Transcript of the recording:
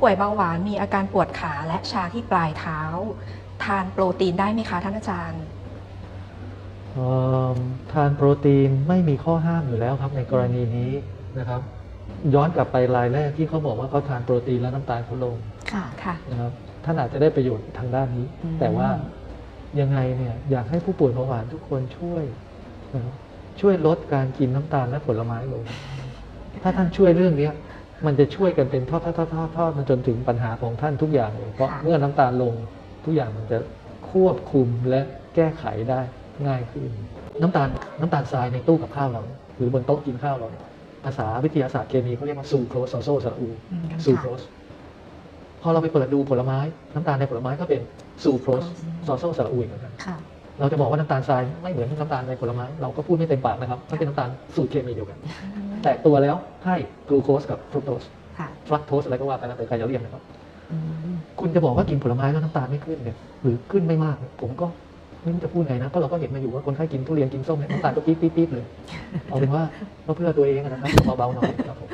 ป่วยเบาหวานมีอาการปวดขาและชาที่ปลายเท้า ทานโปรตีนได้ไหมคะท่านอาจารย์เอิ่มทานโปรตีนไม่มีข้อห้ามอยู่แล้วครับในกรณีนี้นะครับ ย้อนกลับไปรายแรกที่เขาบอกว่าเขาทานโปรตีนแล้วน้ำตาลเขาลงค่ะ ค่ะ นะครับท่านอาจจะได้ประโยชน์ทางด้านนี้ อืม แต่ว่ายังไงเนี่ยอยากให้ผู้ป่วยเบาหวานทุกคนช่วยนะครับช่วยลดการกินน้ำตาลและผลไม้ลง ถ้าท่านช่วยเรื่องเนี้ย มันจะช่วยกันเป็นทอดทอดทอดทอดทอดมาจนถึงปัญหาของท่านทุกอย่างเลยเพราะค่ะเมื่อน้ำตาลลงทุกอย่างมันจะควบคุมและแก้ไขได้ง่ายขึ้น น้ำตาลน้ำตาลทรายในตู้กับข้าวเรา หรือบนโต๊ะกินข้าวเราเนี่ยภาษาวิทยาศาสตร์เคมีเขาเรียกว่าซูโครสโซสระอูอืมซูโครสพอเราไปเปิดดูผลไม้ น้ำตาลในผลไม้ก็เป็นซูโครสซอโซสระอูอีกเหมือนกันค่ะเราจะบอกว่าน้ำตาลทรายไม่เหมือนน้ำตาลในผลไม้เราก็พูดไม่เต็มปากนะครับมันเป็นน้ำตาลสูตรเคมีเดียวกัน แตกตัวแล้วให้กลูโคสกับฟรุกโตสค่ะฟรักโตสอะไรก็ว่าไปนะแต่ใครจะเรียกนะครับอืมคุณจะบอกว่ากินผลไม้แล้วน้ำตาลไม่ขึ้นเนี่ยหรือขึ้นไม่มากเนี่ยผมก็ไม่รู้จะพูดไงนะเพราะเราก็เห็นมาอยู่ว่าคนไข้กินทุเรียนกินส้มเนี่ยน้ำตาลก็ปี๊ดปี๊ดปี๊ดเลยเอาเป็นว่าก็เพื่อตัวเองอะนะครับเบาๆหน่อยครับผม